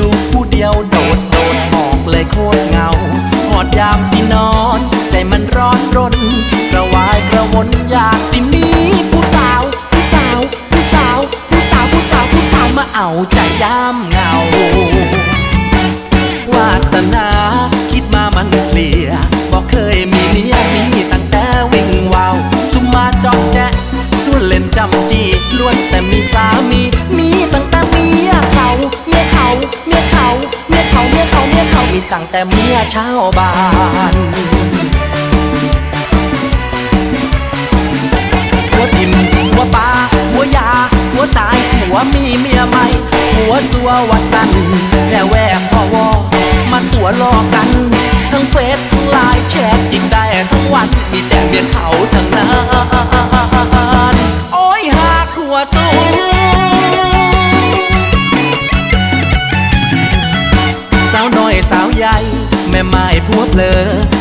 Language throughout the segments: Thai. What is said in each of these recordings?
อยู่ผู้เดียวโดดโดดหมอกเลยโคตรเงาหอดยามสินอน ใจมันร้อนรน กระวายกระวนอยากสิมีผู้สาว ผู้สาว ผู้สาว ผู้สาว ผู้สาว ผู้สาวมาเอาใจยามเงาวาสนาคิดมามันเปลี่ย ตั้งแต่เมียชาวบ้านหัวทิมหัวปลาหัวยา หัวตาย หัวมีเมียใหม่ หัวสัววัดสันแล้วแวกพอวอมาตัวรอกัน ทั้งเฟซทั้งไลน์แชทยิงได้ทั้งวัน มีแต่เมียเขาทั้งนั้นาวน้อยสาวใหญ่ แม่ไม้พวเพลอ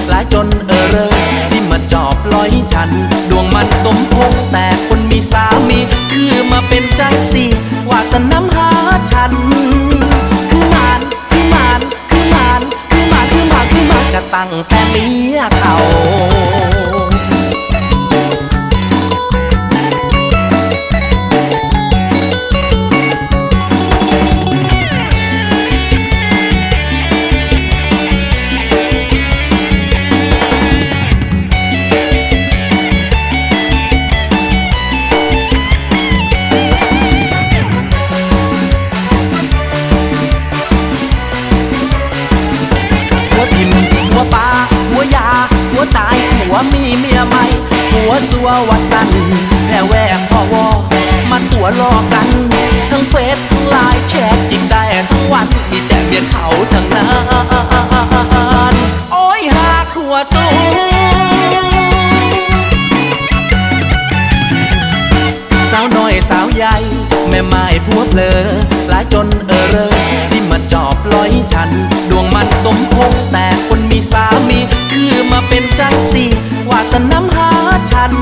หลายจนเออเรอที่มาจอบลอยฉัน ดวงมันสมพงแต่คนมีสามี คือมาเป็นจังสีวาสนำหาฉัน คือมานคือมานคือมานคือมานคือมานคือมานกระตั้งแต่เมียเขา วสัววัดสันแล้วแวกพอวอมาตัวรอกัน ทั้งเฟซทั้งไลน์แชทยิงได้ทั้งวันมีแต่เมียเขาทั้งนั้นโอ้ยหาขัวสูงสาวน้อยสาวใหญ่ แม่ไม้พวกเลอหลายจนเออเรอที่มาจอบลอยฉัน ดวงมันสมพงแต่คนมีสามี คือมาเป็นจังสีวาสนำหาฉัน